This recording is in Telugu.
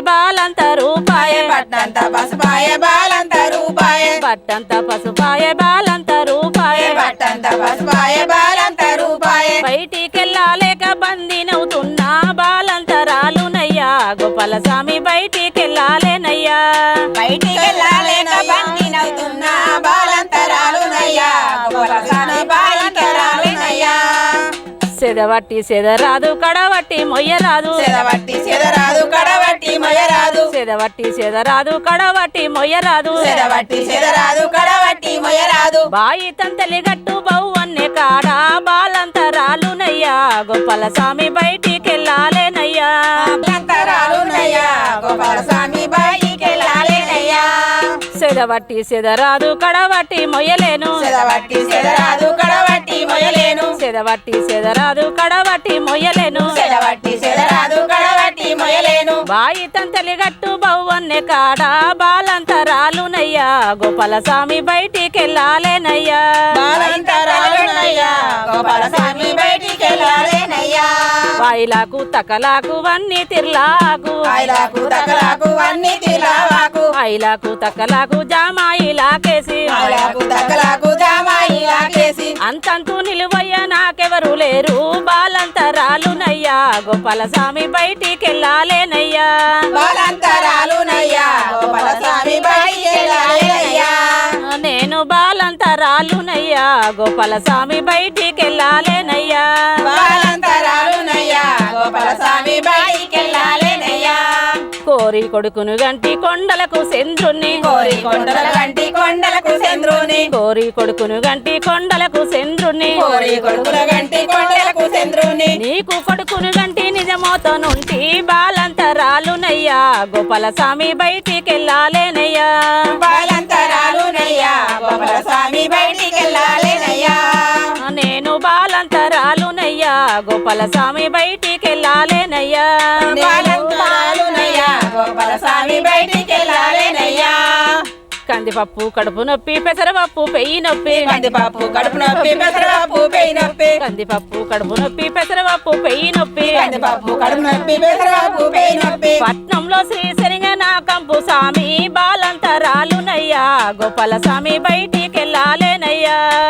బాలంత రూపాయే. పట్టంత పసుపాయ బాలంత రూపాయే. పట్టంత పసుపాయే బాలంత రూపాయే. పట్టంత పసుపాయ బాలంత రూపాయే. బయటికెళ్ళాలేక బందినవుతున్నా బాలంతరాలునయ్యా గోపాల స్వామి బయటికెళ్ళాలేనయ్యా. బయటికి వెళ్ళాలేక బండి నవ్వుతున్నా బాలంతరాలునయ్యా బాలంతరాలునయ్యా సెదవట్టి సెదరాదు కడవట్టి మొయ్యరాదు. సెదవట్టి సెదరాదు కడవట్టి మొయరాదు సెదవట్టి సెదరాదు కడవట్టి మొయ్యరాదు. సెదవట్టి సెదరాదు కడవట్టి మొయరాదు బాయి తంతలి గట్టు బౌవన్నే కాడా బాలంతరాలునయ్యా గోపాల స్వామి బయటికెళ్ళాలేనయ్యా. బాలంతరాలునయ్యా బయటికి వెళ్ళాలేనయ్యా సెదవట్టి సెదరాదు కడవట్టి మొయ్యలేను. సెదవట్టి సెదరాదు సెదవట్టి సెదరాదు కడవట్టి మొయ్యలేను. సెదవట్టి సెదరాదు కడవట్టి మొయలేను బాయి తంతలి గట్టు బౌవన్నే కాడా బాలంతరాలునయ్యా గోపాల స్వామి బయటికెళ్ళాలేనయ్యా. బాలంతరాలునయ్యా గోపాలస్వామి బయటికి వెళ్ళాలేనయ్యా వాయిలాకు తకలాకు వన్ని తిర్లాకు. ఆయలకు తగలకు అన్ని తిలావాకు ఐలాకు తకలాకు జామాయిలాకేసి. ఆయలకు తగలకు జామాయి ఆకేసి అంతంతు నిలువయ్య బాలంతరాలునయ్యా గోపాల స్వామి బయటికెళ్ళాలేనయ్యా. బాలంతరాలునయ్యా గోపాలస్వామి బయటికి వెళ్ళాలేనయ్యా నేను బాలంతరాలునయ్యా గోపాల స్వామి బయటికెళ్ళాలేనయ్యా. బాలంతరాలునయ్యా గోపాలస్వామి బయటికి వెళ్ళాలేనయ్యా కోరి కొడుకును గంటి కొండలకు చంద్రుణ్ణి కోరి కొండల గంటి కొండలకు చంద్రుని కోరి కొడుకును గంటి కొండలకు చంద్రుణ్ణి కోరి కొడుకుల చంద్రుని గంటి నిజమోతనుంటి బాలంతరాలునయ్యా. గోపాల స్వామి బయటికెళ్ళాలేనయ్యా. బాలంతరాలునయ్యా గోపాలస్వామి బయటికి వెళ్ళాలేనయ్యా నేను బాలంతరాలునయ్యా. గోపాల స్వామి బయటికెళ్ళాలేనయ్యా బాలంతరాలునయ్యా గోపాలస్వామి బయటికి వెళ్ళాలేనయ్యా కందిపప్పు కడుపు నొప్పి పెసరపప్పు పెయ్యి నొప్పి. కందిపప్పు కడుపు నొప్పి పెసరపప్పు పెయి నొప్పి. కందిపప్పు కడుపు నొప్పి పెసరపప్పు పెయ్యి నొప్పి. కందిపప్పు కడుపు నొప్పి పెసరపప్పు పెయి నొప్పి. పట్నంలో శ్రీ నా కంపు స్వామి బాలంతరాలునయ్యా. గోపాల స్వామి బయటికెళ్ళాలేనయ్యా.